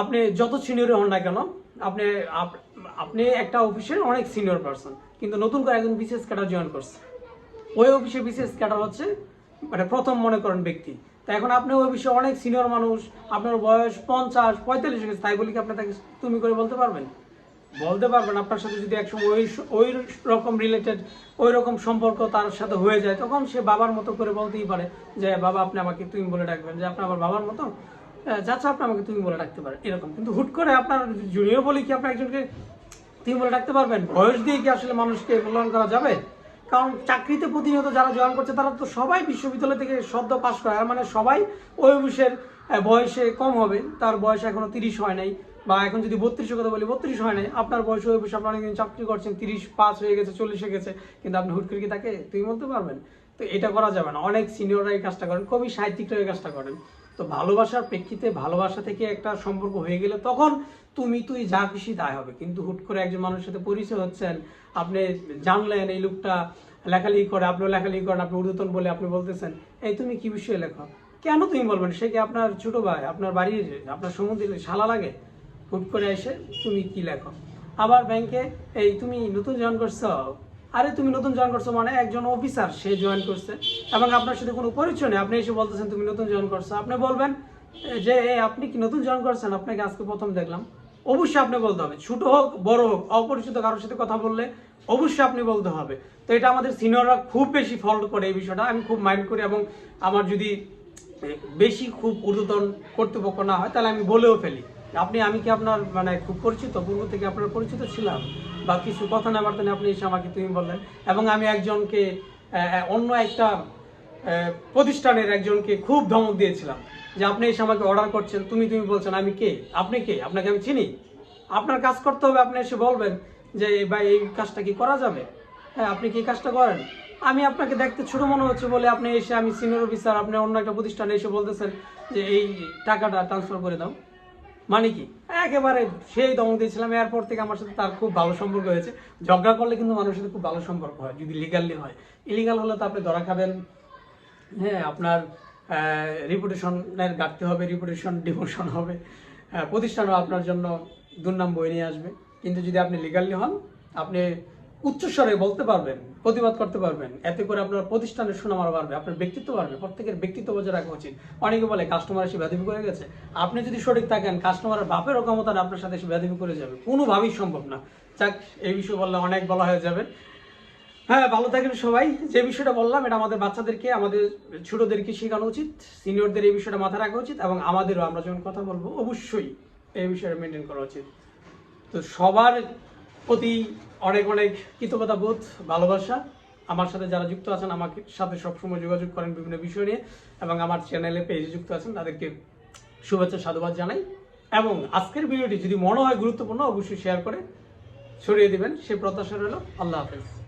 আপনি যত সিনিয়র হন না কেন, আপনি আপনি একটা অফিসের অনেক সিনিয়র পারসন কিন্তু নতুন করে একজন বিশেষ ক্যাডার জয়েন করছে। ওই অফিসে বিশেষ ক্যাডার হচ্ছে মানে প্রথম মনে করেন ব্যক্তি। তা এখন আপনি ওই অফিসে অনেক সিনিয়র মানুষ, আপনার বয়স পঞ্চাশ, পঁয়তাল্লিশ গেছে, তাই বলি কি আপনি তাকে তুমি করে বলতে পারবেন? বলতে পারবেন, আপনার সাথে যদি একসময় ওই ওই রকম রিলেটেড ওই রকম সম্পর্ক তার সাথে হয়ে যায়, তখন সে বাবার মতো করে বলতেই পারে যে, বাবা, আপনি আমাকে তুমি বলে ডাকবেন যে আপনি আমার বাবার মতো? চাচা আপনি আমাকে তুমি বলে ডাকতে পারেন এরকম। কিন্তু হুট করে আপনার জুনিয়র বলে কি আপনি একজনকে তুমি বলে ডাকতে পারবেন? বয়স দিয়ে কি আসলে মানুষকে মূল্যায়ন করা যাবে? কারণ চাকরিতে প্রতিনিয়ত যারা জয়েন করছে, তারা তো সবাই বিশ্ববিদ্যালয় থেকে সদ্য পাশ করে আর মানে সবাই ওই অফিসের বয়সে কম হবে। তার বয়স এখনও তিরিশ হয় নাই, বা এখন যদি বত্রিশের কথা বলি, বত্রিশ হয় নাই। আপনার বয়স ওই অফিসে আপনি অনেকদিন চাকরি করছেন, তিরিশ পাঁচ হয়ে গেছে, চল্লিশ হয়ে গেছে, কিন্তু আপনি হুট করে কি তাকে, তুমি বলতে পারবেন? তো এটা করা যাবে না। অনেক সিনিয়ররা এই কাজটা করেন কবি সাহিত্যিকরা এই কাজটা করেন। তো ভালোবাসার প্রেক্ষিতে ভালোবাসা থেকে একটা সম্পর্ক হয়ে গেলে তখন তুমি, তুই যা খুশি তাই হবে। কিন্তু হুট করে একজন মানুষের সাথে পরিচয় হচ্ছেন, আপনি জানলেন এই লোকটা লেখালেখি করে, আপনিও লেখালেখি করেন, আপনি উর্দুতন বলে আপনি বলতেছেন, এই তুমি কি বিষয়ে লেখো? কেন তুমি বলবেন? সে কি আপনার ছোট ভাই, আপনার বাড়ির, আপনার সমুদ্রে শালা লাগে? হুট করে এসে তুমি কি লেখো? আবার ব্যাংকে, এই তুমি নতুন জয়েন করছ আরে তুমি নতুন জয়েন করছ মানে একজন অফিসার সে জয়েন করছে। এবং আপনার সাথে কোনো পরিচয় নেই, আপনি এসে বলতেছেন তুমি নতুন জয়েন করছ। আপনি বলবেন যে আপনি কি নতুন জয়েন করছেন? আপনাকে আজকে প্রথম দেখলাম। অবশ্যই আপনি বলতে হবে, ছোট হোক, বড় হোক, অপরিচিত কারোর সাথে কথা বললে অবশ্যই আপনি বলতে হবে। তো এটা আমাদের সিনিয়ররা খুব বেশি ফল্ট করে এই বিষয়টা। আমি খুব মাইন্ড করি এবং আমার যদি বেশি খুব ঊর্ধ্বতন কর্তৃপক্ষ না হয়, তাহলে আমি বলেও ফেলি। আপনি, আমি কি আপনার মানে খুব পরিচিত? পূর্ব থেকে আপনার পরিচিত ছিলাম। বা কিছু কথা না বার্তা আপনি এসে আমাকে তুমি বললেন। এবং আমি একজনকে অন্য একটা প্রতিষ্ঠানের একজনকে খুব ধমক দিয়েছিলাম। যে আপনি এসে আমাকে অর্ডার করছেন, তুমি তুমি বলছেন, আমি কে? আপনি কে? আপনাকে আমি চিনি? আপনার কাজ করতে হবে, আপনি এসে বলবেন যে ভাই, এই কাজটা কি করা যাবে? হ্যাঁ আপনি কি কাজটা করেন? আমি আপনাকে দেখতে ছোট মনে হচ্ছে বলে আপনি এসে আমি সিনিয়র অফিসার আপনি অন্য একটা প্রতিষ্ঠানে এসে বলতেছেন যে, এই টাকাটা ট্রান্সফার করে দাও। মানে কি? একেবারে সেই দমক দিয়েছিলাম এরপর থেকে আমার সাথে তার খুব ভালো সম্পর্ক হয়েছে। ঝগড়া করলে কিন্তু মানুষের সাথে খুব ভালো সম্পর্ক হয়, যদি লিগালি হয়। ইলিগাল হলে তো আপনি ধরা খাবেন। হ্যাঁ আপনার রিপুটেশনের ঘাটতি হবে রিপুটেশন ডিমোশন হবে। প্রতিষ্ঠানও আপনার জন্য দুর্নাম বই নিয়ে আসবে। কিন্তু যদি আপনি লিগালি হন, আপনি উচ্চস্বরে বলতে পারবেন, প্রতিবাদ করতে পারবেন, এতে করে আপনার প্রতিষ্ঠানের সুনাম আরও বাড়বে, আপনার ব্যক্তিত্ব বাড়বে, প্রত্যেকের ব্যক্তিত্ব বজায় রাখা উচিত। অনেকে বলে কাস্টমার এসে ব্যাধি করে গেছে। আপনি যদি সঠিক থাকেন কাস্টমারের বাপেরও ক্ষমতা আপনার সাথে এসে ব্যাধি করে যাবে। কোনোভাবেই সম্ভব না। যাক, এই বিষয়ে বললে অনেক বলা হয়ে যাবে। হ্যাঁ ভালো থাকেন সবাই। যে বিষয়টা বললাম, এটা আমাদের বাচ্চাদেরকে, আমাদের ছোটদেরকে শেখানো উচিত সিনিয়রদের এই বিষয়টা মাথায় রাখা উচিত, এবং আমাদেরও আমরা যখন কথা বলব, অবশ্যই এই বিষয়টা মেনটেন করা উচিত। তো সবার প্রতি অনেক অনেক কৃতজ্ঞতা, বোধ, ভালোবাসা। আমার সাথে যারা যুক্ত আছেন আমাকে সাথে সবসময় যোগাযোগ করেন বিভিন্ন বিষয় নিয়ে এবং আমার চ্যানেলে পেজে যুক্ত আছেন, তাদেরকে শুভেচ্ছা, সাধুবাদ জানাই। এবং আজকের ভিডিওটি যদি মনে হয় গুরুত্বপূর্ণ, অবশ্যই শেয়ার করে ছড়িয়ে দেবেন। সে প্রত্যাশা রইল। আল্লাহ হাফেজ।